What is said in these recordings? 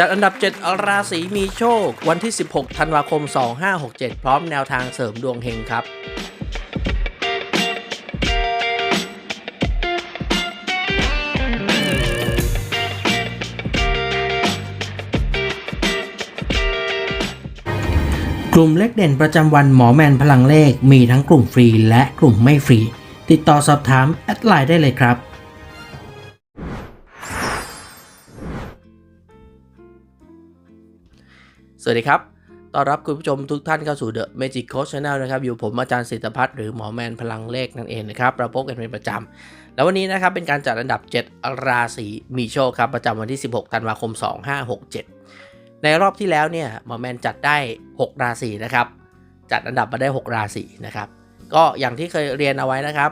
จัดอันดับ 7 ราศีมีโชค วันที่ 16 ธันวาคม 2567 พร้อมแนวทางเสริมดวงเฮงครับกลุ่มเลขเด่นประจำวันหมอแมนพลังเลขมีทั้งกลุ่มฟรีและกลุ่มไม่ฟรี ติดต่อสอบถาม แอดไลน์ได้เลยครับ วัสดีครับ ต้อนรับคุณผู้ชมทุกท่านเข้าสู่ The Magic Coach Channel นะครับ อยู่ผมอาจารย์สิทธพัฒน์หรือหมอแมนพลังเลขนั่นเองนะครับ เราพบกันเป็นประจำ แล้ววันนี้นะครับ เป็นการจัดอันดับ 7 ราศีมีโชคครับ ประจำวันที่ 16 ธันวาคม 2567 ในรอบที่แล้วเนี่ยหมอแมนจัดได้ 6 ราศีนะครับ จัดอันดับมาได้ 6 ราศีนะครับ ก็อย่างที่เคยเรียนเอาไว้นะครับ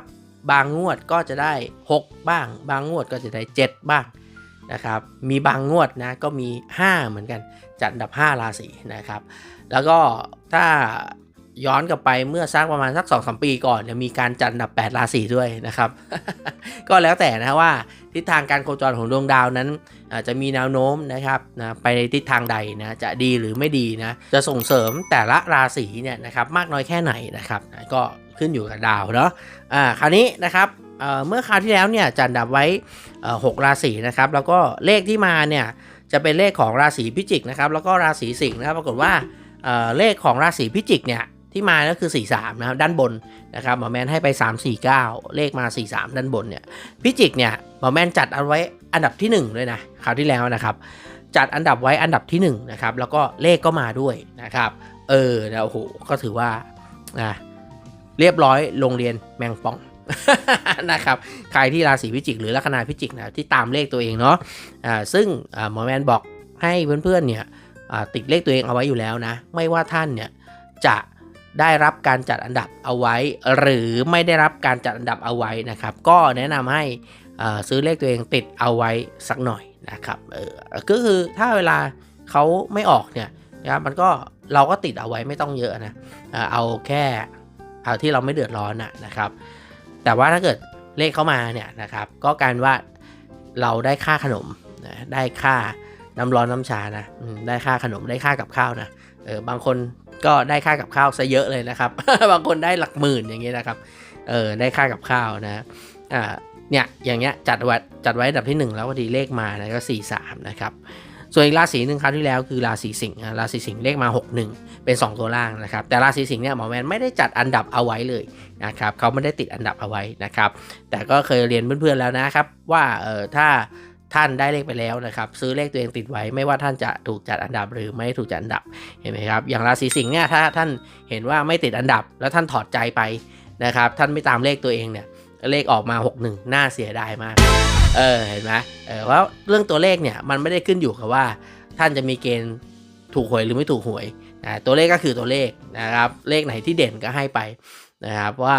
บางงวดก็จะได้ 6 บ้าง บางงวดก็จะได้ 7 บ้าง นะครับ มีบางงวดนะก็มี 5 เหมือนกัน จัดอันดับ 5 ราศีนะครับ แล้วก็ถ้าย้อนกลับไปเมื่อสักประมาณสัก2อสปีก่อนเนี่ยมีการจัดอันดับ 8 ราศีด้วยนะครับ ก็แล้วแต่นะว่าทิศทางการโคจรของดวงดาวนั้นอาจจะมีแนวโน้มนะครับนะไปในทิศทางใดนะจะดีหรือไม่ดีนะจะส่งเสริมแต่ละราศีเนี่ยนะครับมากน้อยแค่ไหนนะครับนะก็ขึ้นอยู่กับดาวเนาะอ่าคราวนี้นะครับ เมื่อคราวที่แล้วเนี่ยจัดอันดับไว้เอ่อหกราศีนะครับแล้วก็เลขที่มาเนี่ยจะเป็นเลขของราศีพิจิกนะครับแล้วก็ราศีสิงห์นะครับปรากฏว่าเเลขของราศีพิจิกเนี่ยที่มาก็คือ 43 นะครับด้านบนนะครับหมอแมนให้ไป 349 เลขมา 43 ด้านบนเนี่ยพิจิกเนี่ยหมอแมนจัดเอาไว้อันดับที่1ด้วยนะคราวที่แล้วนะครับจัดอันดับไว้อันดับที่1นะครับแล้วก็เลขก็มาด้วยนะครับเออแล้วโหก็ถือว่านะเรียบร้อยโรงเรียนแมงป่อง นะครับใครที่ราศีพิจิก หรือลัคนาพิจิกนะที่ตามเลขตัวเองเนาะอ่าซึ่งหมอแมนบอกให้เพื่อนๆเนี่ยติดเลขตัวเองเอาไว้อยู่แล้วนะ ไม่ว่าท่านเนี่ยจะได้รับการจัดอันดับเอาไว้ หรือไม่ได้รับการจัดอันดับเอาไว้นะครับ ก็แนะนำให้ซื้อเลขตัวเองติดเอาไว้สักหน่อยนะครับเออก็คือถ้าเวลาเขาไม่ออกเนี่ยนะครับมันก็เราก็ติดเอาไว้ไม่ต้องเยอะนะเอาแค่เอาที่เราไม่เดือดร้อนนะครับ แต่ว่าถ้าเกิดเลขเข้ามาเนี่ยนะครับก็การว่าเราได้ค่าขนมนะได้ค่าน้ำร้อนน้ำชานะได้ค่าขนมได้ค่ากับข้าวนะเออบางคนก็ได้ค่ากับข้าวซะเยอะเลยนะครับ บางคนได้หลักหมื่นอย่างเงี้ยนะครับเออได้ค่ากับข้าวนะอ่าเนี่ยอย่างเงี้ยจัดไว้จัดไว้อันดับที่ 1 แล้วพอดีเลขมานะก็ 4 3 นะครับ ส่วนอีกราศีหนึ่งคราวที่แล้วคือราศีสิงห์ราศีสิงห์เลขมา 6 1 เป็น 2 ตัวล่างนะครับ แต่ราศีสิงห์เนี่ยหมอแมนไม่ได้จัดอันดับเอาไว้เลยนะครับเขาไม่ได้ติดอันดับเอาไว้นะครับ แต่ก็เคยเรียนเพื่อนๆแล้วนะครับว่าเออถ้าท่านได้เลขไปแล้วนะครับซื้อเลขตัวเองติดไว้ไม่ว่าท่านจะถูกจัดอันดับหรือไม่ถูกจัดอันดับเห็นไหมครับอย่างราศีสิงห์เนี่ยถ้าท่านเห็นว่าไม่ติดอันดับ แล้วท่านถอดใจไปนะครับท่านไม่ตามเลขตัวเองเนี่ยเลขออกมา 61 น่าเสียดายมาก เออเห็นไหมเออว่าเรื่องตัวเลขเนี่ยมันไม่ได้ขึ้นอยู่กับว่า ท่านจะมีเกณฑ์ถูกหวยหรือไม่ถูกหวยนะตัวเลขก็คือตัวเลขนะครับเลขไหนที่เด่นก็ให้ไปนะครับว่า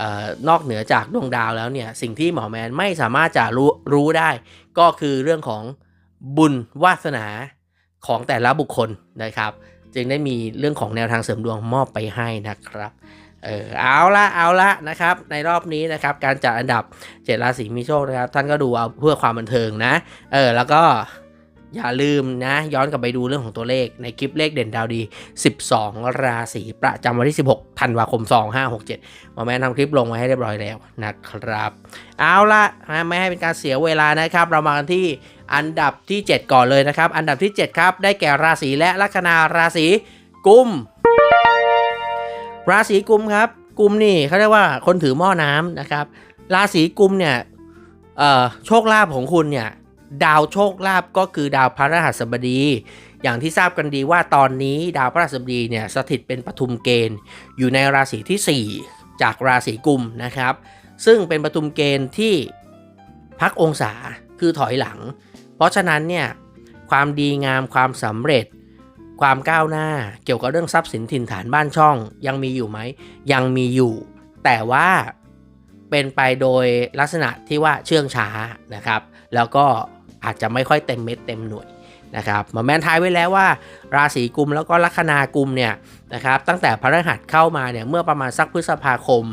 ออนอกเหนือจากดวงดาวแล้วเนี่ยสิ่งที่หมอแมนไม่สามารถจะรู้รู้ได้ ก็คือเรื่องของบุญวาสนาของแต่ละบุคคลนะครับ จึงได้มีเรื่องของแนวทางเสริมดวงมอบไปให้นะครับ เออเอาละเอาละนะครับ ในรอบนี้นะครับ การจัดอันดับเจ็ดราศีมีโชคนะครับ ท่านก็ดูเอาเพื่อความบันเทิงนะ เออ แล้วก็อย่าลืมนะ ย้อนกลับไปดูเรื่องของตัวเลขในคลิปเลขเด่นดาวดี 12 ราศีประจำวันที่ 16ธันวาคม 2567หมอแมนทำคลิปลงไว้ให้เรียบร้อยแล้วนะครับ เอาละนะไม่ให้เป็นการเสียเวลานะครับ เรามากันที่อันดับที่ 7 ก่อนเลยนะครับ อันดับที่ 7 ครับ ได้แก่ราศีและลัคนาราศีกุม ราศีกุมครับกุมนี่เขาเรียกว่าคนถือหม้อน้ำนะครับ ราศีกุมเนี่ยโชคลาภของคุณเนี่ยดาวโชคลาภก็คือดาวพระรหัสบดี อย่างที่ทราบกันดีว่าตอนนี้ดาวพระรหัสบดีเนี่ยสถิตเป็นปฐุมเกณฑ์ อยู่ในราศีที่ 4 จากราศีกุมนะครับ ซึ่งเป็นปฐุมเกณฑ์ที่พักองศาคือถอยหลัง เพราะฉะนั้นเนี่ยความดีงามความสำเร็จ ความก้าวหน้าเกี่ยวกับเรื่องทรัพย์สินถิ่นฐานบ้านช่อง ยังมีอยู่ไหม ยังมีอยู่ แต่ว่าเป็นไปโดยลักษณะที่ว่าเชื่องช้านะครับ แล้วก็อาจจะไม่ค่อยเต็มเม็ดเต็มหน่วยนะครับหมอแมนทายไว้แล้วว่า ราศีกุมแล้วก็ลัคนากุมเนี่ยนะครับตั้งแต่พฤหัสเข้ามาเนี่ยเมื่อประมาณสักพฤษภาคม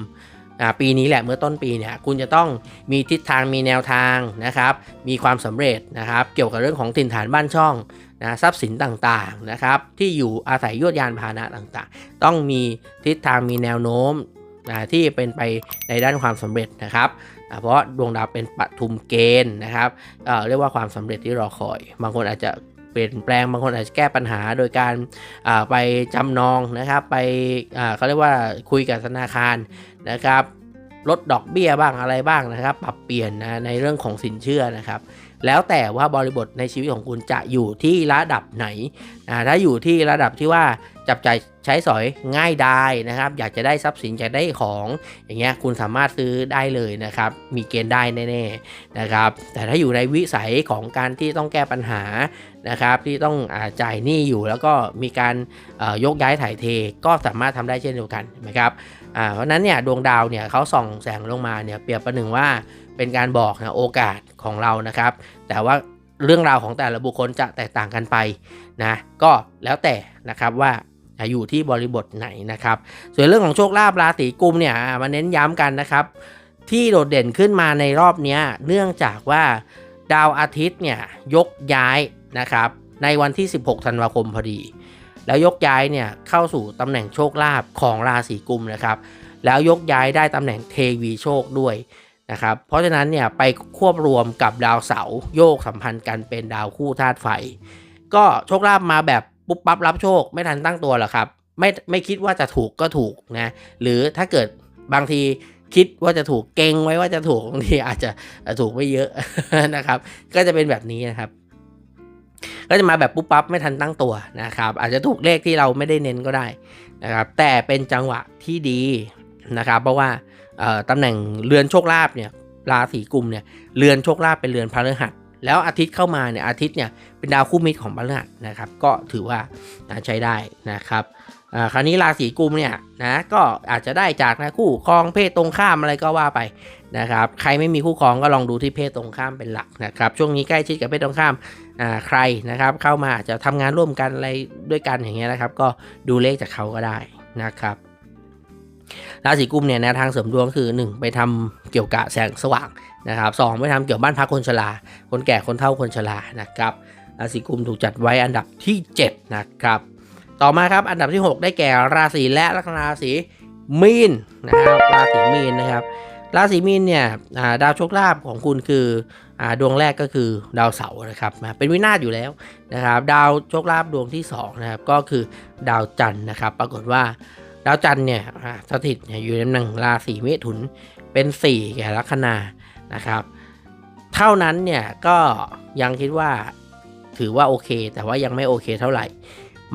ปีนี้แหละเมื่อต้นปีเนี่ยคุณจะต้องมีทิศทางมีแนวทางนะครับมีความสำเร็จนะครับเกี่ยวกับเรื่องของถิ่นฐานบ้านช่อง นะทรัพย์สินต่างๆนะครับที่อยู่อาศัยยวดยานพาหนะต่างๆ ต้องมีทิศทางมีแนวโน้มนะที่เป็นไปในด้านความสำเร็จนะครับ เพราะดวงดาวเป็นปฐุมเกณฑ์นะครับเเรียกว่าความสำเร็จที่รอคอย บางคนอาจจะเปลี่ยนแปลงบางคนอาจจะแก้ปัญหาโดยการาไปจำนองนะครับ ไปเขาเรียกว่าคุยกับธนาคารนะครับลดดอกเบี้ยบ้างอะไรบ้างนะครับ ปรับเปลี่ยนนะในเรื่องของสินเชื่อนะครับ แล้วแต่ว่าบริบทในชีวิตของคุณจะอยู่ที่ระดับไหนถ้าอยู่ที่ระดับที่ว่าจับจ่ายใช้สอยง่ายได้นะครับ อยากจะได้ทรัพย์สินอยากได้ของ อย่างเงี้ยคุณสามารถซื้อได้เลยนะครับ มีเกณฑ์ได้แน่ๆนะครับ แต่ถ้าอยู่ในวิสัยของการที่ต้องแก้ปัญหานะครับ ที่ต้องอจ่ายหนี้อยู่แล้วก็มีการยกย้ายถ่ายเทก็สามารถทำได้เช่นเดียวกันนะครับเพราะนั้นเนี่ยดวงดาวเนี่ยเขาส่องแสงลงมาเนี่ยเปรียบประหนึ่งว่า เป็นการบอกนะโอกาสของเรานะครับ แต่ว่าเรื่องราวของแต่ละบุคคลจะแตกต่างกันไปนะก็แล้วแต่นะครับว่าอยู่ที่บริบทไหนนะครับ ส่วนเรื่องของโชคลาภราศีกุมเนี่ยมาเน้นย้ำกันนะครับ ที่โดดเด่นขึ้นมาในรอบนี้เนื่องจากว่าดาวอาทิตย์เนี่ยยกย้ายนะครับในวันที่ 16 ธันวาคมพอดี แล้วยกย้ายเนี่ยเข้าสู่ตำแหน่งโชคลาภของราศีกุมนะครับ แล้วยกย้ายได้ตำแหน่งเทวีโชคด้วย นะครับเพราะฉะนั้นเนี่ยไปควบรวมกับดาวเสาร์โยกสัมพันธ์กันเป็นดาวคู่ธาตุไฟ ก็โชคลาภมาแบบปุ๊บปั๊บรับโชคไม่ทันตั้งตัวหรอกครับ ไม่ไม่คิดว่าจะถูกก็ถูกนะหรือถ้าเกิดบางทีคิดว่าจะถูกเก่งไว้ว่าจะถูกบางทีอาจจะถูกไม่เยอะนะครับ ก็จะเป็นแบบนี้นะครับ ก็จะมาแบบปุ๊บปั๊บไม่ทันตั้งตัวนะครับ อาจจะถูกเลขที่เราไม่ได้เน้นก็ได้นะครับ แต่เป็นจังหวะที่ดีนะครับ เพราะว่า ตำแหน่งเรือนโชคลาภเนี่ยราศีกุมเนี่ยเรือนโชคลาภเป็นเรือนพฤหัสแล้วอาทิตย์เข้ามาเนี่ยอาทิตย์เนี่ยเป็นดาวคู่มิตรของพฤหัสนะครับ ก็ถือว่าใช้ได้นะครับคราวนี้ราศีกุมเนี่ยนะก็อาจจะได้จากนะคู่ครองเพศตรงข้ามอะไรก็ว่าไปนะครับใครไม่มีคู่ครองก็ลองดูที่เพศตรงข้ามเป็นหลักนะครับช่วงนี้ใกล้ชิดกับเพศตรงข้ามใครนะครับเข้ามาอาจจะทำงานร่วมกันอะไรด้วยกันอย่างเงี้ยนะครับ ก็ดูเลขจากเขาก็ได้นะครับ ราศีกุมเนี่ยแนวทางเสริมดวงคือ 1 ไปทำเกี่ยวกับแสงสว่างนะครับสไปทำเกี่ยวบ้านพักคนชราคนแก่คนเฒ่าคนชรานะครับราศีกุมถูกจัดไว้อันดับที่ 7 นะครับ ต่อมาครับอันดับที่ 6 ได้แก่ราศีและลัคนาราศีมีนนะครับราศีมีนนะครับราศีมีนเนี่ยดาวโชคลาภของคุณคืออดวงแรกก็คือดาวเสาร์นะครับเป็นวินาศอยู่แล้วนะครับ ดาวโชคลาภดวงที่2นะครับก็คือดาวจันทร์นะครับ ปรากฏว่า ดาวจันทร์เนี่ยสถิตเนี่ยอยู่ในตำแหน่งราศีเมถุนเป็น4แก่ลัคนานะครับ เท่านั้นเนี่ยก็ยังคิดว่าถือว่าโอเค แต่ว่ายังไม่โอเคเท่าไหร่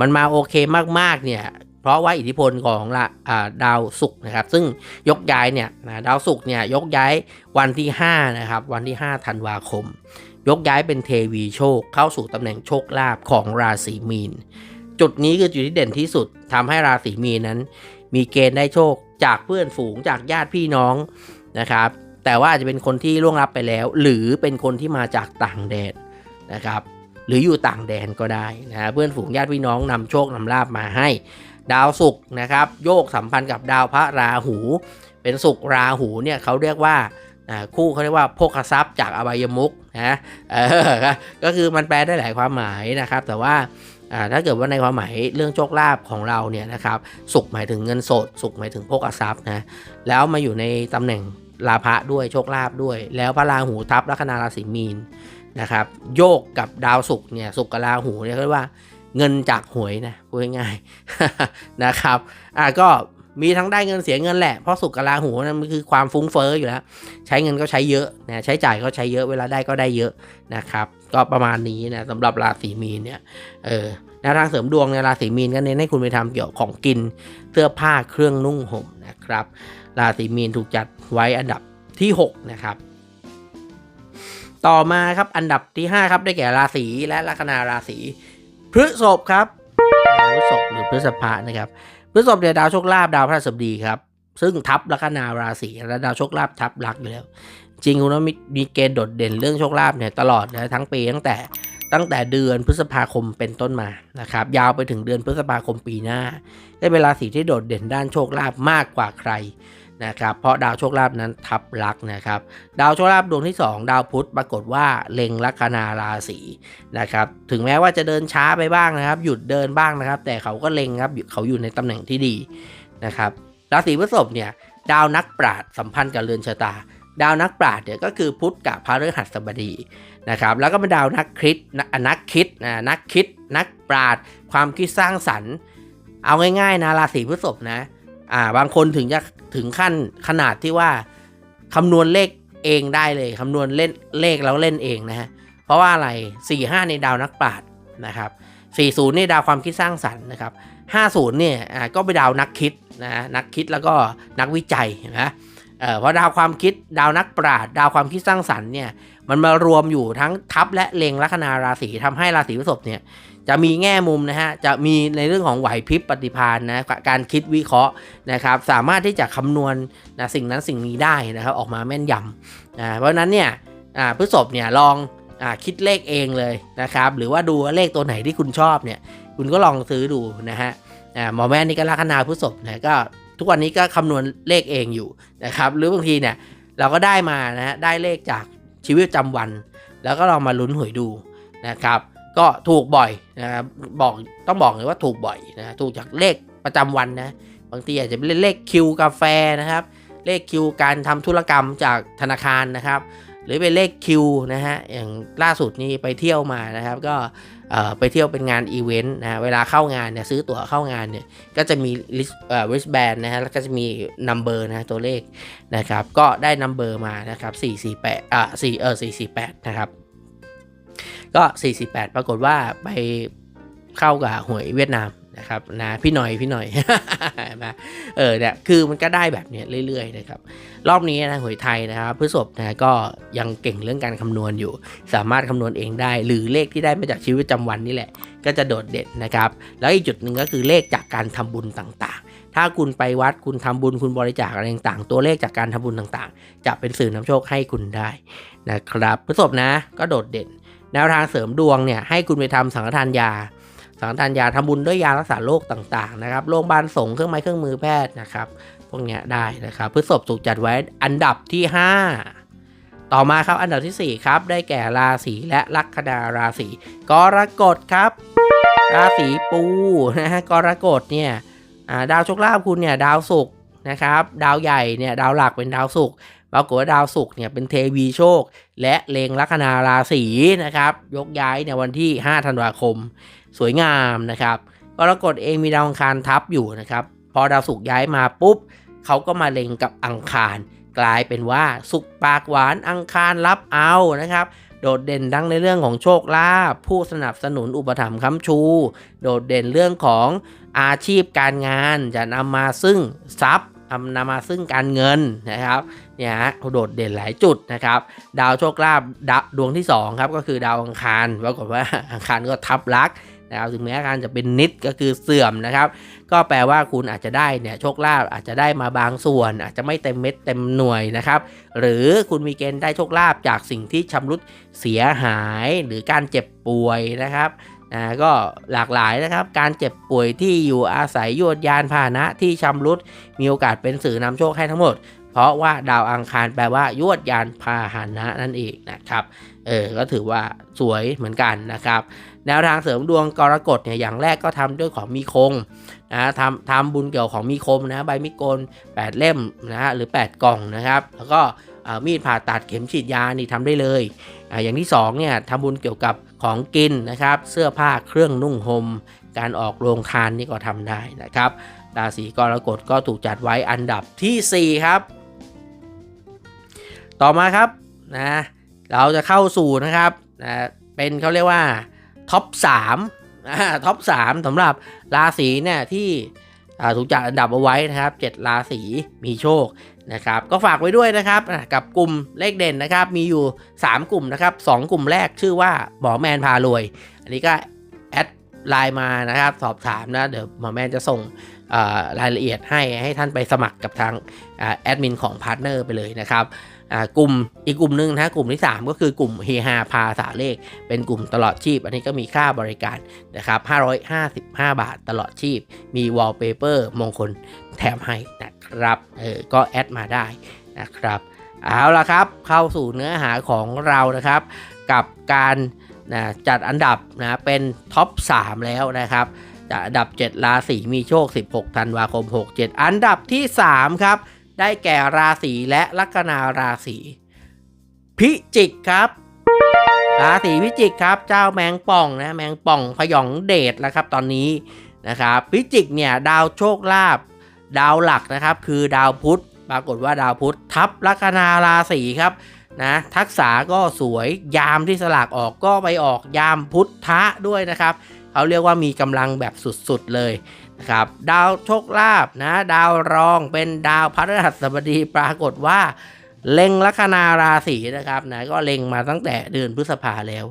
มันมาโอเคมากๆเนี่ยเพราะว่าอิทธิพลของละาดาวศุกร์นะครับ ซึ่งยกย้ายเนี่ยนะดาวศุกร์เนี่ยยกย้ายวันที่5นะครับวันที่5ธันวาคม ยกย้ายเป็นเทวีโชคเข้าสู่ตำแหน่งโชคลาภของราศีมีน จุดนี้คือจุดที่เด่นที่สุดทำให้ราศีมีนนั้น มีเกณฑ์ได้โชคจากเพื่อนฝูงจากญาติพี่น้องนะครับ แต่ว่าอาจจะเป็นคนที่ล่วงลับไปแล้ว หรือเป็นคนที่มาจากต่างแดนนะครับ หรืออยู่ต่างแดนก็ได้นะเพื่อนฝูงญาติพี่น้องนำโชคนำลาบมาให้ ดาวศุกร์นะครับ โยกสัมพันธ์กับดาวพระราหู เป็นศุกร์ราหูเนี่ยเขาเรียกว่าคู่เขาเรียกว่าโภคทรัพย์จากอบายมุกนะก็คือมันแปลได้หลายความหมายนะครับ แต่ว่า ถ้าเกิดว่าในความหมายเรื่องโชคลาภของเราเนี่ยนะครับสุขหมายถึงเงินสด สุขหมายถึงโภคทรัพย์นะแล้วมาอยู่ในตำแหน่งลาภะด้วยโชคลาภด้วย แล้วพระราหูทับลัคนาราศีมีนนะครับโยกกับดาวศุกร์เนี่ยศุกร์กับราหูเนี่ยเรียกว่าเงินจากหวยนะพูดง่ายๆนะครับอ่าก็ มีทั้งได้เงินเสียเงินแหละ เพราะศุกร์กับราหูนั่นมันคือความฟุ้งเฟ้ออยู่แล้ว ใช้เงินก็ใช้เยอะนะใช้จ่ายก็ใช้เยอะเวลาได้ก็ได้เยอะนะครับ ก็ประมาณนี้นะสำหรับราศีมีนเนี่ยเออแนวทางเสริมดวงในราศีมีนก็เน้นให้คุณไปทำเกี่ยวของกินเสื้อผ้าเครื่องนุ่งห่มนะครับ ราศีมีนถูกจัดไว้อันดับที่ 6 นะครับ ต่อมาครับอันดับที่ 5 ครับได้แก่ราศีและลัคนาราศีพฤษภครับพฤษภหรือพฤษภะนะครับ ฤษภเนี่ยดาวโชคลาภดาวพระสบดีครับ ซึ่งทับลัคนาราศีและดาวโชคลาภทับลักอยู่แล้ว จริงคุณว่ามีมีเกณฑ์โดดเด่นเรื่องโชคลาภเนี่ยตลอดนะทั้งปีตั้งแต่ตั้งแต่เดือนพฤษภาคมเป็นต้นมานะครับ ยาวไปถึงเดือนพฤษภาคมปีหน้า ได้เป็นราศีที่โดดเด่นด้านโชคลาภมากกว่าใคร นะครับเพราะดาวโชคลาภนั้นทับลักนะครับ ดาวโชคลาภดวงที่ 2 ดาวพุธปรากฏว่าเล็งลัคนาราศีนะครับถึงแม้ว่าจะเดินช้าไปบ้างนะครับ หยุดเดินบ้างนะครับ แต่เขาก็เล็งครับเขาอยู่ในตำแหน่งที่ดีนะครับราศีพฤษภเนี่ยดาวนักปราชญ์สัมพันธ์กับเรือนชะตา ดาวนักปราชญ์เนี่ยก็คือพุธกับพระฤหัสบดีนะครับแล้วก็เป็นดาวนักคิดนักนักคิดนะนักคิด นักปราชญ์ความคิดสร้างสรรค์ เอาง่ายๆนะราศีพฤษภนะ อ่าบางคนถึงจะถึงขั้นขนาดที่ว่าคำนวณเลขเองได้เลยคำนวณเล่นเลขแล้วเล่นเองนะฮะเพราะว่าอะไร 4 5 ในดาวนักปราชญ์นะครับ40นี่ดาวความคิดสร้างสรรค์นะครับ50เนี่ยอ่าก็เป็นดาวนักคิดนะนักคิดแล้วก็นักวิจัยนไหมเอ่อเพราะดาวความคิดดาวนักปราชญ์ดาวความคิดสร้างสรรค์เนี่ยมันมารวมอยู่ทั้งทับและเลงลัคนาราศีทำให้ราศีพฤษภเนี่ย จะมีแง่มุมนะฮะจะมีในเรื่องของไหวพริบปฏิภาณนะการคิดวิเคราะห์นะครับ สามารถที่จะคำนวณนะสิ่งนั้นสิ่งนี้ได้นะครับ ออกมาแม่นยำนะเพราะนั้นเนี่ยพฤษภเนี่ยลองอคิดเลขเองเลยนะครับ หรือว่าดูเลขตัวไหนที่คุณชอบเนี่ย คุณก็ลองซื้อดูนะฮะหมอแม่นี่ก็ลัคนาพฤษภนะก็ทุกวันนี้ก็คำนวณเลขเองอยู่นะครับ หรือบางทีเนี่ยเราก็ได้มานะฮะได้เลขจากชีวิตประจำวัน แล้วก็ลองมาลุ้นหวยดูนะครับ ก็ถูกบ่อยนะครับบอกต้องบอกเลยว่าถูกบ่อยนะถูกจากเลขประจำวันนะบางทีอาจจะเป็นเลขคิวกาแฟนะครับ เลขคิวการทำธุรกรรมจากธนาคารนะครับ หรือเป็นเลขคิวนะฮะอย่างล่าสุดนี้ไปเที่ยวมานะครับ ก็ไปเที่ยวเป็นงานอีเวนต์นะเวลาเข้างานเนี่ยซื้อตั๋วเข้างานเนี่ยก็จะมีลิสเอ่อ wristband นะฮะแล้วก็จะมี number นะตัวเลขนะครับ ก็ได้ number มานะครับ448อ่า4เออ448 นะครับ ก็ 48 ปรากฏว่าไปเข้ากับหวยเวียดนามนะครับนะพี่หน่อยพี่หน่อยนะเออเนี่ยคือมันก็ได้แบบเนี้ยเรื่อยๆนะครับรอบนี้นะหวยไทยนะครับพฤษภนะก็ยังเก่งเรื่องการคำนวณอยู่ สามารถคำนวณเองได้ หรือเลขที่ได้มาจากชีวิตประจำวันนี่แหละ ก็จะโดดเด่นนะครับ แล้วอีกจุดหนึ่งก็คือเลขจากการทำบุญต่างๆ ถ้าคุณไปวัดคุณทำบุญคุณบริจาคอะไรต่างๆ ตัวเลขจากการทำบุญต่างๆ จะเป็นสื่อนำโชคให้คุณได้นะครับพฤษภนะก็โดดเด่น แนวทางเสริมดวงเนี่ยให้คุณไปทำสังฆทานยา สังฆทานยาทำบุญด้วยยารักษาโรคต่างๆนะครับโรงพยาบาลสงเครื่องไม้เครื่องมือแพทย์นะครับพวกเนี้ยได้นะครับพฤษภถูกจัดไว้อันดับที่ 5 ต่อมาครับอันดับทีสี่4 ครับ ได้แก่ราศีและลัคนาราศีกรกฎครับ ราศีปูนะฮะกรกฎเนี่ยดาวโชคลาภคุณเนี่ยดาวศุกร์นะครับ ดาวใหญ่เนี่ยดาวหลักเป็นดาวศุกร์ ปรากฏว่าดาวศุกร์เนี่ยเป็นเทวีโชค และเลงลัคนาราศีนะครับ ยกย้ายในวันที่ 5 ธันวาคม สวยงามนะครับกรกฎเองมีดาวอังคารทับอยู่นะครับ พอดาวศุกร์ย้ายมาปุ๊บเขาก็มาเล็งกับอังคาร กลายเป็นว่าสุกปากหวานอังคารรับเอานะครับโดดเด่นทั้งในเรื่องของโชคลาภผู้สนับสนุนอุปถัมภ์ค้ำชู โดดเด่นเรื่องของอาชีพการงานจะนำมาซึ่งทรัพย์ นำนำมาซึ่งการเงินนะครับเนี่ยฮะโดดเด่นหลายจุดนะครับ ดาวโชคลาภดวดวงที่2ครับก็คือดาวอังคารปรากฏว่าอังคารก็ทับลักนะครับถึงแม้อาการจะเป็นนิดก็คือเสื่อมนะครับ ก็แปลว่าคุณอาจจะได้เนี่ยโชคลาภอาจจะได้มาบางส่วน อาจจะไม่เต็มเม็ดเต็มหน่วยนะครับ หรือคุณมีเกณฑ์ได้โชคลาภจากสิ่งที่ชำรุดเสียหาย หรือการเจ็บป่วยนะครับ นะก็หลากหลายนะครับ การเจ็บป่วยที่อยู่อาศัยยวดยานพาหนะที่ชำรุด มีโอกาสเป็นสื่อนำโชคให้ทั้งหมด เพราะว่าดาวอังคารแปลว่ายวดยานพาหนะนั่นเองนะครับเออก็ถือว่าสวยเหมือนกันนะครับ แนวทางเสริมดวงกรกฎเนี่ยอย่างแรกก็ทำด้วยของมีคงนะทำทำบุญเกี่ยวของมีคมนะใบมีโกน 8 เล่มนะฮะหรือ 8 กล่องนะครับ แล้วก็มีดผ่าตัดเข็มฉีดยานี่ทำได้เลยออย่างที่2เนี่ยทำบุญเกี่ยวกับ ของกินนะครับ เสื้อผ้าเครื่องนุ่งหม่มการออกโรงทานนี่ก็ทำได้นะครับราศีกรกฎก็ถูกจัดไว้อันดับทีสี่4 ครับ ต่อมาครับนะเราจะเข้าสู่นะครับนะเป็นเขาเรียกว่าท็อป3อ่าท็อป3สำหรับราศีเนี่ยที่ถูกจัดอันดับเอาไว้นะครับ 7 ราศีมีโชค นะครับ ก็ฝากไว้ด้วยนะครับกับกลุ่มเลขเด่นนะครับ มีอยู่ 3 กลุ่มนะครับ 2 กลุ่มแรกชื่อว่าหมอแมนพารวย อันนี้ก็แอดไลน์มานะครับ สอบถามนะ เดี๋ยวหมอแมนจะส่งรายละเอียดให้ให้ท่านไปสมัครกับทางแอดมินของพาร์ทเนอร์ไปเลยนะครับกลุ่มอีกกลุ่มหนึ่งนะกลุ่มที่ 3 ก็คือกลุ่มเฮฮาพาษาเลข เป็นกลุ่มตลอดชีพ อันนี้ก็มีค่าบริการนะครับ555 บาทตลอดชีพ มีวอลเปเปอร์มงคล แถมให้นะครับเออก็แอดมาได้นะครับเอาละครับเข้าสู่เนื้อหาของเรานะครับ กับการนะจัดอันดับนะเป็นท็อป 3 แล้วนะครับจัดอันดับ 7 ราศีมีโชค 16 ธันวาคม 67 อันดับที่ 3 ครับ ได้แก่ราศีและลัคนาราศีพิจิกครับราศีพิจิกครับ เจ้าแมงป่องนะแมงป่องพยองเดชแล้วครับตอนนี้นะครับพิจิกเนี่ยดาวโชคลาภ ดาวหลักนะครับ คือดาวพุธปรากฏว่าดาวพุธทับลัคนาราศีครับนะทักษะก็สวยยามที่สลากออกก็ไปออกยามพุทธะด้วยนะครับเขาเรียกว่ามีกำลังแบบสุดๆเลยนะครับดาวโชคลาภนะดาวรองเป็นดาวพฤหัสบดีปรากฏว่าเล็งลัคนาราศีนะครับนะก็เล็งมาตั้งแต่เดือนพฤษภาแล้ว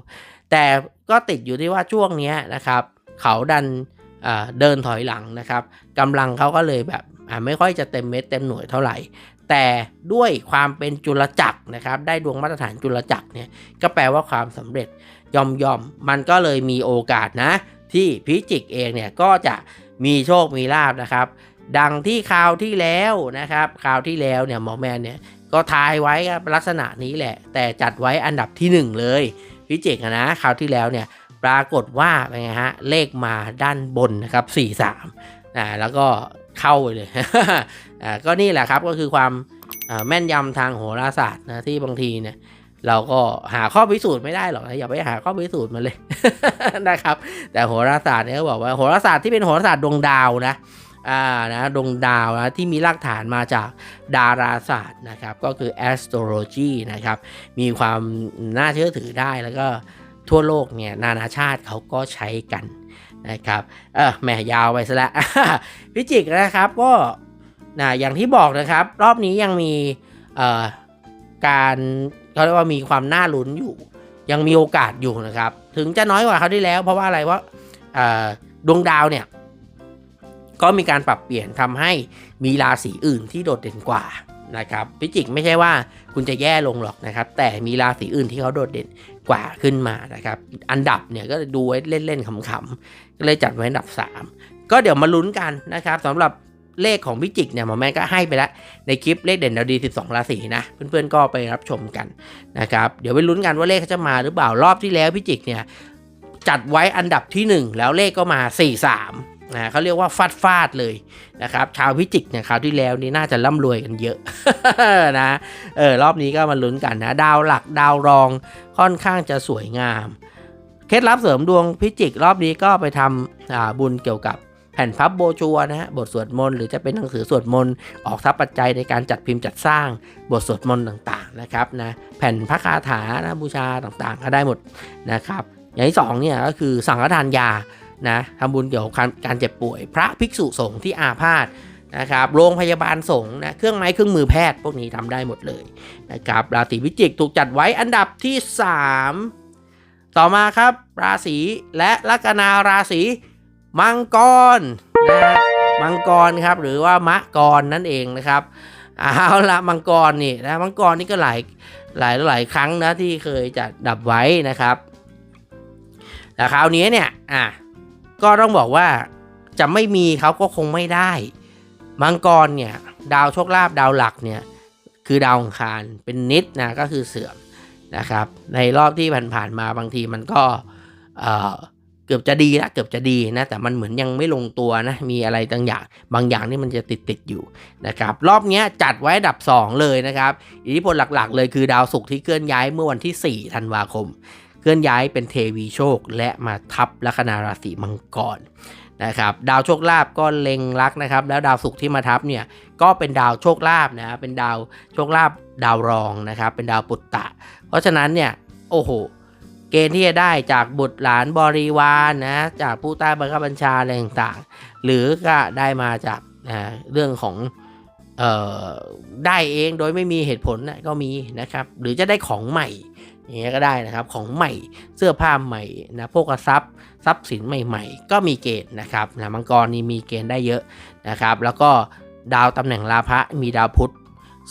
แต่ก็ติดอยู่ที่ว่าช่วงนี้นะครับ เขาดัน เดินถอยหลังนะครับกำลังเขาก็เลยแบบไม่ค่อยจะเต็มเม็ดเต็มหน่วยเท่าไหร่ แต่ด้วยความเป็นจุลจักรนะครับได้ดวงมาตรฐานจุลจักรเนี่ยก็แปลว่าความสำเร็จยอมยอมๆมันก็เลยมีโอกาสนะ ที่พิจิกเองเนี่ยก็จะมีโชคมีลาบนะครับ ดังที่คราวที่แล้วนะครับคราวที่แล้วเนี่ยหมอแมนเนี่ยก็ทายไว้ลักษณะนี้แหละ แต่จัดไว้อันดับที่ 1 เลยพิจิกนะคราวที่แล้วเนี่ย ปรากฏว่าเป็นไงฮะเลขมาด้านบนนะครับ43อ่าแล้วก็เข้าไปเลยอ่าก็นี่แหละครับก็คือความแม่นยำทางโหราศาสตร์นะที่บางทีเนี่ยเราก็หาข้อพิสูจน์ไม่ได้หรอกนะอย่าไปหาข้อพิสูจน์มาเลยนะครับ แต่โหราศาสตร์เนี่ยบอกว่าโหราศาสตร์ที่เป็นโหราศาสตร์ดวงดาวนะอ่านะดวงดาวนะที่มีรากฐานมาจากดาราศาสตร์นะครับ ก็คือ astrology นะครับ มีความน่าเชื่อถือได้แล้วก็ ทั่วโลกเนี่ยนานาชาติเขาก็ใช้กันนะครับเออแหมยาวไปซะแล้วพิจิกนะครับก็นะอย่างที่บอกนะครับ รอบนี้ยังมีเอ่อการเขาเรียกว่ามีความน่าลุ้นอยู่ ยังมีโอกาสอยู่นะครับ ถึงจะน้อยกว่าเขาวที่แล้ว เพราะว่าอะไรว่าเอ่อดวงดาวเนี่ย ก็มีการปรับเปลี่ยนทำให้มีราศีอื่นที่โดดเด่นกว่านะครับพิจิกไม่ใช่ว่าคุณจะแย่ลงหรอกนะครับ แต่มีราศีอื่นที่เขาโดดเด่น กว่าขึ้นมานะครับ อันดับเนี่ยก็ดูไว้เล่นๆขำๆก็เลยจัดไว้อันดับ 3 ก็เดี๋ยวมาลุ้นกันนะครับสำหรับเลขของพิจิกเนี่ยหมอแม่ก็ให้ไปแล้ว ในคลิปเลขเด่นดาวดี 12 ราศีนะ เพื่อนๆก็ไปรับชมกันนะครับเดี๋ยวไปลุ้นกันว่าเลขเขาจะมาหรือเปล่ารอบที่แล้วพิจิกเนี่ยจัดไว้อันดับที่ 1 แล้วเลขก็มา 43 นะเขาเรียกว่าฟาดฟาดเลยนะครับ ชาวพิจิกเนี่ยคราวที่แล้วนี่น่าจะร่ำรวยกันเยอะนะเออรอบนี้ก็มาลุ้นกันนะดาวหลักดาวรองค่อนข้างจะสวยงาม เคล็ดลับเสริมดวงพิจิกรอบนี้ก็ไปทำบุญเกี่ยวกับแผ่นพับโบชัวนะฮะบทสวดมนต์หรือจะเป็นหนังสือสวดมนต์ออกทรัพย์ปัจจัยในการจัดพิมพ์จัดสร้างบทสวดมนต์ต่างๆนะครับนะแผ่นพระคาถานะบูชาต่างๆ ก็ได้หมดนะครับ อย่างที่สองเนี่ยก็คือสังฆทานยา นะทำบุญเกี่ยวกับการเจ็บป่วย พระภิกษุสงฆ์ที่อาพาธนะครับโรงพยาบาลสงฆ์นะเครื่องไม้เครื่องมือแพทย์พวกนี้ทำได้หมดเลยนะครับราศีพิจิกถูกจัดไว้อันดับที่ 3 ต่อมาครับ ราศีและลัคนาราศีมังกรนะมังกรครับหรือว่ามะกรนั่นเองนะครับเอาละมังกรนี่นะมังกรนี่ก็หลายหลายหลายครั้งนะที่เคยจัดดับไว้นะครับแต่คราวนี้เนี่ยอะ ก็ต้องบอกว่าจะไม่มีเขาก็คงไม่ได้ มังกรเนี่ย ดาวโชคลาภดาวหลักเนี่ย คือดาวองคารเป็นนิดนะก็คือเสื่อมนะครับ ในรอบที่ผ่านๆมาบางทีมันก็เกือบจะดีนะเกือบจะดีนะ แต่มันเหมือนยังไม่ลงตัวนะ มีอะไรต่างอย่าง บางอย่างนี่มันจะติดติดๆอยู่นะครับ รอบนี้จัดไว้อันดับ 2 เลยนะครับ อิทธิพลหลักๆ เลยคือดาวศุกร์ที่เคลื่อนย้ายเมื่อวันที่ 4 ธันวาคม ลื่อนย้ายเป็นเทวีโชคและมาทับลัคนาราศีมังกรนะครับดาวโชคลาภก็เล็งรักนะครับ แล้วดาวศุกร์ที่มาทับเนี่ยก็เป็นดาวโชคลาภนะเป็นดาวโชคลาภดาวรองนะครับ เป็นดาวปุตตะ เพราะฉะนั้นเนี่ยโอ้โหเกณฑ์ที่จะได้จากบุตรหลานบริวารนะจากผู้ใต้บังคับบัญชาอะไรต่างๆ หรือก็ได้มาจากอ่าเรื่องของออได้เองโดยไม่มีเหตุผลนะก็มีนะครับ หรือจะได้ของใหม่ อย่างเงี้ยก็ได้นะครับของใหม่เสื้อผ้าใหม่นะพวกทรัพย์ทรัพย์สินใหม่ ๆ ก็มีเกณฑ์นะครับนะมังกรนี่มีเกณฑ์ได้เยอะนะครับ แล้วก็ดาวตำแหน่งลาภะมีดาวพุธ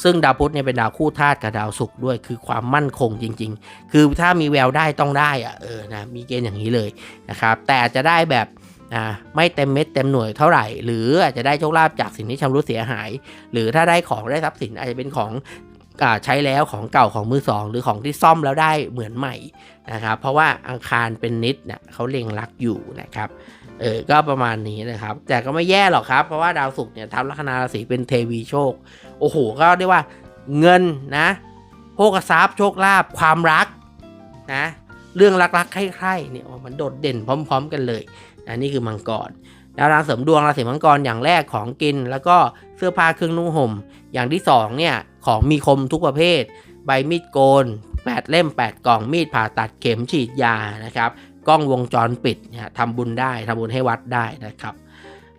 ซึ่งดาวพุธเนี่ยเป็นดาวคู่ธาตุกับดาวศุกร์ด้วยคือความมั่นคงจริง ๆ คือถ้ามีแววได้ต้องได้อะเออนะมีเกณฑ์อย่างนี้เลยนะครับแต่จะได้แบบนะไม่เต็มเม็ดเต็มหน่วยเท่าไหร่ หรืออาจจะได้โชคลาภจากสิ่งที่ชำรุดเสียหาย หรือถ้าได้ของได้ทรัพย์สินอาจจะเป็นของ ใช้แล้วของเก่าของมือสองหรือของที่ซ่อมแล้วได้เหมือนใหม่นะครับเพราะว่าอังคารเป็นนิดเนี่ยเขาเล็งรักอยู่นะครับเออก็ประมาณนี้นะครับ แต่ก็ไม่แย่หรอกครับ เพราะว่าดาวศุกร์เนี่ยทับลัคนาราศีเป็นเทวีโชค โอ้โห ก็เรียกว่าเงินนะโภคทรัพย์โชคลาภความรักนะเรื่องรักๆใคร่ๆเนี่ยมันโดดเด่นพร้อม ๆ กันเลยนะนี่คือมังกร ดารางเสริมดวงราศีมังกรอย่างแรกของกิน แล้วก็เสื้อผ้าเครื่องนุ่งห่ม อย่างที่สองเนี่ยของมีคมทุกประเภท ใบมีดโกน 8 เล่ม 8 กล่องมีดผ่าตัดเข็มฉีดยานะครับกล้องวงจรปิดเนี่ยทำบุญได้ทำบุญให้วัดได้นะครับ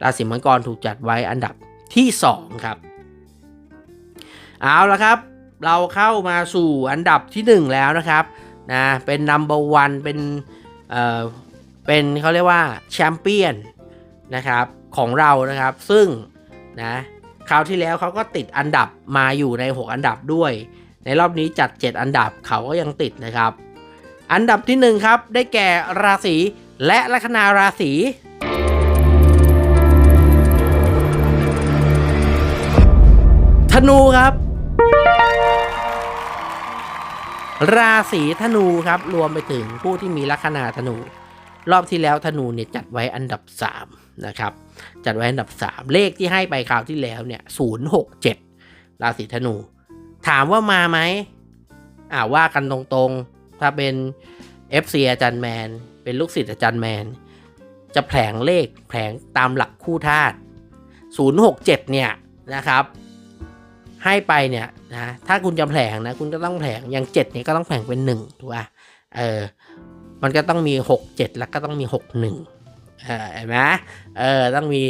ราศีมังกรถูกจัดไว้อันดับที่2ครับเอาละครับ เราเข้ามาสู่อันดับที่ 1 แล้วนะครับนะเป็น number one เป็นเอ่อเป็นเขาเรียกว่าแชมเปี้ยน นะครับของเรานะครับ ซึ่งนะคราวที่แล้วเขาก็ติดอันดับมาอยู่ใน 6 อันดับด้วย ในรอบนี้จัด 7 อันดับเขาก็ยังติดนะครับ อันดับที่ 1 ครับ ได้แก่ราศีและลัคนาราศีธนูครับ ราศีธนูครับรวมไปถึงผู้ที่มีลัคนาธนู รอบที่แล้วธนูเนี่ยจัดไว้อันดับ 3 นะครับ จัดไว้อันดับ 3 เลขที่ให้ไปคราวที่แล้วเนี่ย067ราศีธนู ถามว่ามาไหมอ่าว่ากันตรงๆ ถ้าเป็น FC อาจารย์แมน เป็นลูกศิษย์อาจารย์แมน จะแผลงเลขแผลงตามหลักคู่ธาตุ067 เนี่ยนะครับ ให้ไปเนี่ยนะถ้าคุณจะแผลงนะคุณก็ต้องแผลงอย่าง7เนี่ยก็ต้องแผลงเป็น 1ถูกป่ะเออมันก็ต้องมี 6 7 แล้วก็ต้องมี 6 1 เออเห็นไหมเออต้องมี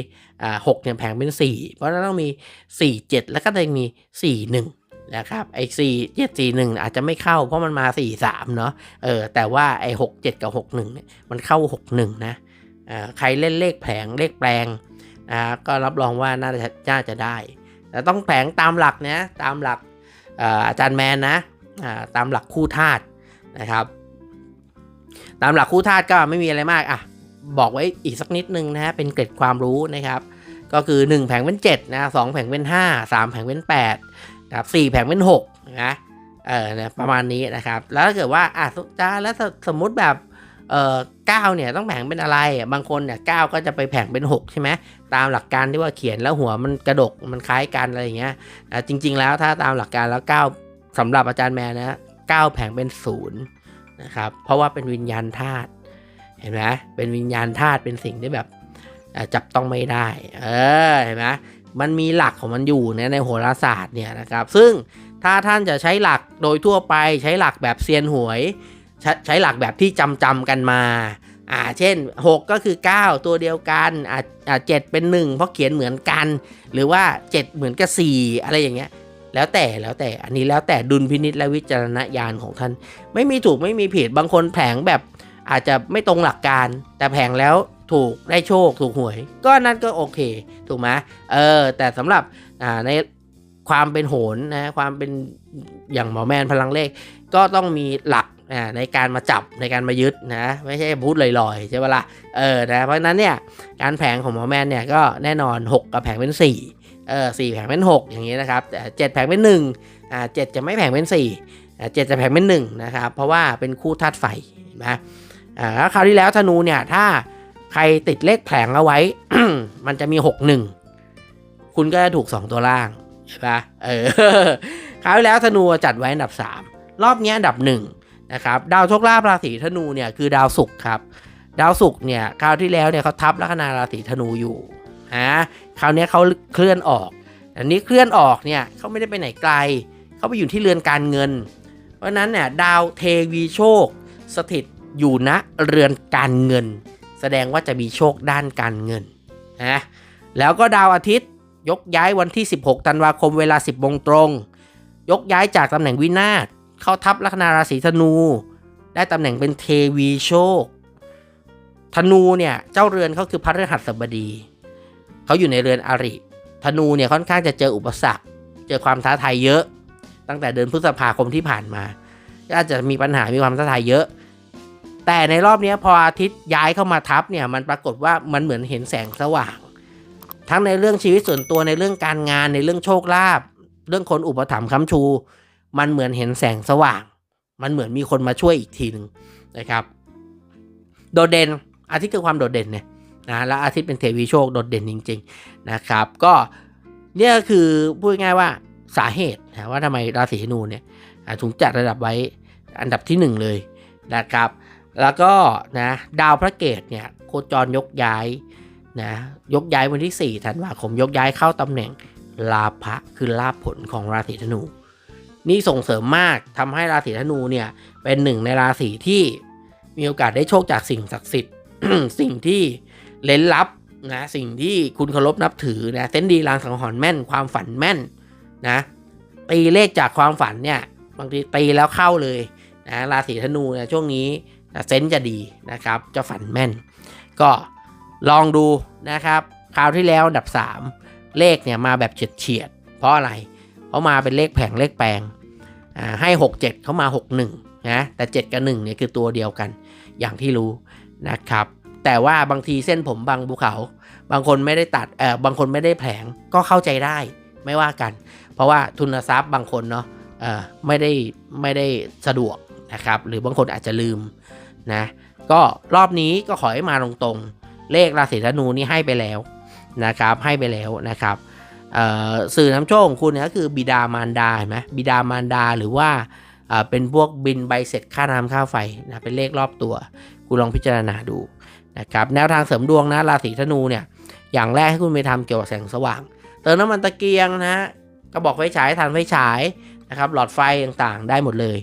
อ่าหกเนี่ยแผงเป็น 4 เพราะนั้นต้องมี 4 7 แล้วก็ต้องมี 4 1 นะครับไอ้สี่เจ็ดสี่หนึ่งอาจจะไม่เข้าเพราะมันมาสี่สามเนาะเออแต่ว่าไอ้หกเจ็ดกับหกหนึ่งเนี่ยมันเข้าหกหนึ่งนะเออใครเล่นเลขแผงเลขแปลงนะก็รับรองว่าน่าจะน่าจะได้ แต่ต้องแผงตามหลักนะตามหลักอาจารย์แมนนะตามหลักคู่ธาตุนะครับ ตามหลักคู่ธาตุก็ไม่มีอะไรมากอะ บอกไว้อีกสักนิดนึงนะฮะเป็นเกร็ดความรู้นะครับ ก็คือ 1 แผงเป็น7นะสแผงเป็น 5 3 แผงเป็น8นะครับ4แผงเป็น6นะเออนะประมาณนี้นะครับ แล้วถ้าเกิดว่าอะจ้าแล้วสมมุติแบบเอ่อเก้าเนี่ยต้องแผงเป็นอะไรบางคนเนี่ยเก้าก็จะไปแผงเป็น 6 ใช่ไหมตามหลักการที่ว่าเขียนแล้วหัวมันกระดกมันคล้ายกันอะไรอย่างเงี้ยอะจริง ๆ แล้วถ้าตามหลักการแล้ว 9สำหรับอาจารย์แมนนะ9แผงเป็น0นะครับเพราะว่าเป็นวิญญาณธาตุ เห็นไหมเป็นวิญญาณธาตุเป็นสิ่งที่แบบจับต้องไม่ได้ เออเห็นไหมมันมีหลักของมันอยู่ในในโหราศาสตร์เนี่ยนะครับ ซึ่งถ้าท่านจะใช้หลักโดยทั่วไปใช้หลักแบบเซียนหวยใช้ใช้หลักแบบที่จำจำกันมาอ่าเช่น 6 ก็คือ 9 ตัวเดียวกันอ่าอ่าเเป็น 1 เพราะเขียนเหมือนกัน หรือว่า 7 เหมือนกับ 4 อะไรอย่างเงี้ย แล้วแต่แล้วแต่อันนี้แล้วแต่ดุลพินิษและวิจารณญาณของท่าน ไม่มีถูกไม่มีผิดบางคนแผงแบบ อาจจะไม่ตรงหลักการ แต่แผงแล้วถูกได้โชคถูกหวย ก็นั่นก็โอเค ถูกไหมเออ แต่สำหรับอ่าในความเป็นโหนนะความเป็นอย่างหมอแมนพลังเลข ก็ต้องมีหลักในการมาจับในการมายึดนะ ไม่ใช่พูดลอยๆ ใช่ปะละ่ะเออนะเพราะนั้นเนี่ยการแผงของหมอแมนเนี่ยก็แน่นอน 6 กับแผงเป็น 4 เออสี่แผงเป็น 6 อย่างนี้นะครับแต่เจ็ดแผงเป็น1อ่าเจ็ดจะไม่แผงเป็น4อ่าเจ็ดจะแผงเป็น1นะครับเพราะว่าเป็นคู่ธาตุไฟนะ อ่าคราวที่แล้วธนูเนี่ยถ้าใครติดเลขแผงเอาไว้ มันจะมี6 1คุณก็จะถูก2ตัวล่างใช่ปะเออคราวที่แล้วธนูจัดไว้อันดับ3รอบนี้อันดับ1นะครับดาวโชคลาภราศีธนูเนี่ยคือดาวศุกร์ครับ ดาวศุกร์เนี่ยคราวที่แล้วเนี่ยเขาทับลัคนาราศีธนูอยู่ฮะคราวนี้เขาเคลื่อนออกอันนี้เคลื่อนออกเนี่ยเขาไม่ได้ไปไหนไกลเขาไปอยู่ที่เรือนการเงิน เพราะนั้นเนี่ยดาวเทวีโชค สถิต อยู่ณเรือนการเงิน แสดงว่าจะมีโชคด้านการเงินนะแล้วก็ดาวอาทิตย์ยกย้ายวันที่ 16 ธันวาคมเวลา 10โมงตรง ยกย้ายจากตำแหน่งวินาศเข้าทับลัคนาราศีธนู ได้ตำแหน่งเป็นเทวีโชค ธนูเนี่ยเจ้าเรือนเขาคือพระฤหัสบดี เขาอยู่ในเรือนอริ ธนูเนี่ยค่อนข้างจะเจออุปสรรค เจอความท้าทายเยอะ ตั้งแต่เดือนพฤษภาคมที่ผ่านมา ก็อาจจะมีปัญหามีความท้าทายเยอะ แต่ในรอบนี้พออาทิตย์ย้ายเข้ามาทับเนี่ยมันปรากฏว่ามันเหมือนเห็นแสงสว่าง ทั้งในเรื่องชีวิตส่วนตัวในเรื่องการงานในเรื่องโชคลาภเรื่องคนอุปถัมภ์ค้ำชู มันเหมือนเห็นแสงสว่าง มันเหมือนมีคนมาช่วยอีกทีหนึ่งนะครับ โดดเด่นอาทิตย์คือความโดดเด่นเนี่ยนะแล้วอาทิตย์เป็นเทวีโชคโดดเด่นจริง ๆนะครับ ก็เนี่ยก็คือพูดง่ายว่าสาเหตุนะว่าทำไมราศีธนูเนี่ยถูกจัดระดับไว้อันดับที่หนึ่งเลยนะครับ แล้วก็นะดาวพระเกตเนี่ยโคจรยกย้ายนะยกย้ายวันที่ 4 ธันวาคมยกย้ายเข้าตำแหน่งลาภะคือลาภผลของราศีธนู นี่ส่งเสริมมากทำให้ราศีธนูเนี่ยเป็นหนึ่งในราศีที่มีโอกาสได้โชคจากสิ่งศักดิ์สิทธิ์ สิ่งที่เล้นลับนะสิ่งที่คุณเคารพนับถือนะเส้นดีลางสังหรณ์แม่น ความฝันแม่นนะตีเลขจากความฝันเนี่ยบางทีตีแล้วเข้าเลยนะราศีธนูเนี่ยช่วงนี้ เซนจะดีนะครับจะฝันแม่น ก็ลองดูนะครับ คราวที่แล้วอันดับ 3 เลขเนี่ยมาแบบเฉียดเฉียด เพราะอะไร เพราะมาเป็นเลขแผงเลขแปลงอ่าให้ 6 7 เขามา 6 1นะแต่ 7 กับ1เนี่ยคือตัวเดียวกันอย่างที่รู้นะครับ แต่ว่าบางทีเส้นผมบางภูเขา บางคนไม่ได้ตัดเออบางคนไม่ได้แผงก็เข้าใจได้ไม่ว่ากัน เพราะว่าทุนทรัพย์บางคนเนาะเออไม่ได้ไม่ได้สะดวกนะครับ หรือบางคนอาจจะลืม นะก็รอบนี้ก็ขอให้มาตรงๆ เลขราศีธนูนี่ให้ไปแล้วนะครับให้ไปแล้วนะครับสื่อน้ำโชคของคุณเนี่ยก็คือบิดามารดาเห็นไหมบิดามารดาหรือว่าเเป็นพวกบินใบเสร็จค่าน้ำค่าไฟนะเป็นเลขรอบตัว คุณลองพิจารณาดูนะครับแนวทางเสริมดวงนะราศีธนูเนี่ยอย่างแรกให้คุณไปทำเกี่ยวกับแสงสว่าง เติมน้ำมันตะเกียงนะกระบอกไฟฉายทานไฟฉายนะครับหลอดไฟต่างๆ ได้หมดเลย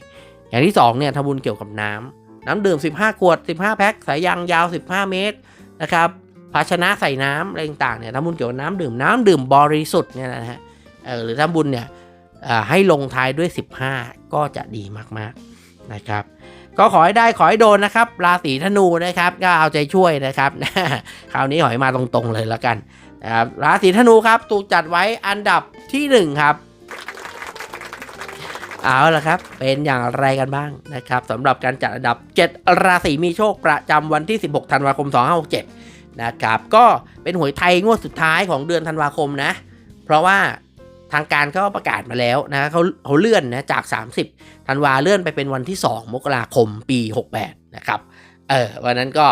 อย่างที่2เนี่ยทำบุญเกี่ยวกับน้ำ น้ำดื่ม 15 ขวด 15 แพ็คสายยางยาว 15 เมตรนะครับภาชนะใส่น้ำอะไรต่างๆเนี่ยทำบุญเกี่ยวกับน้ำดื่มน้ำดื่มบริสุทธิ์เนี่ยนะฮะเออหรือทำบุญเนี่ยให้ลงท้ายด้วย 15 ก็จะดีมากๆนะครับก็ขอให้ได้ขอให้โดนนะครับ ราศีธนูนะครับ ก็เอาใจช่วยนะครับ คราวนี้ขอให้มาตรงๆเลยแล้วกันนะครับราศีธนูครับถูกจัดไว้อันดับที่หนึ่งครับ เอาละครับ เป็นอย่างไรกันบ้างนะครับสำหรับการจัดอันดับ 7 ราศีมีโชคประจำวันที่ 16 ธันวาคม 2567 นะครับ ก็เป็นหวยไทยงวดสุดท้ายของเดือนธันวาคมนะ เพราะว่าทางการเขาประกาศมาแล้วนะเขาเขาเลื่อนนะจาก 30 ธันวาเลื่อนไปเป็นวันที่ 2 มกราคมปี 68 นะครับ เออวันนั้นก็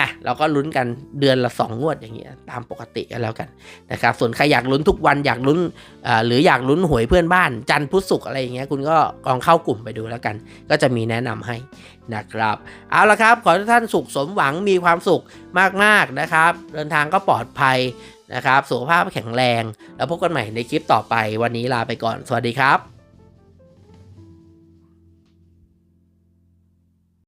อะเราก็ลุ้นกันเดือนละ 2 งวดอย่างเงี้ยตามปกติกันแล้วกันนะครับส่วนใครอยากลุ้นทุกวันอยากลุ้นหรืออยากลุ้นหวยเพื่อนบ้าน จันทร์พุธศุกร์อะไรอย่างเงี้ยคุณก็ลองเข้ากลุ่มไปดูแล้วกัน ก็จะมีแนะนำให้นะครับเอาละครับขอให้ทุกท่านสุขสมหวังมีความสุขมากๆนะครับ เดินทางก็ปลอดภัยนะครับสุขภาพแข็งแรง แล้วพบกันใหม่ในคลิปต่อไปวันนี้ลาไปก่อน สวัสดีครับ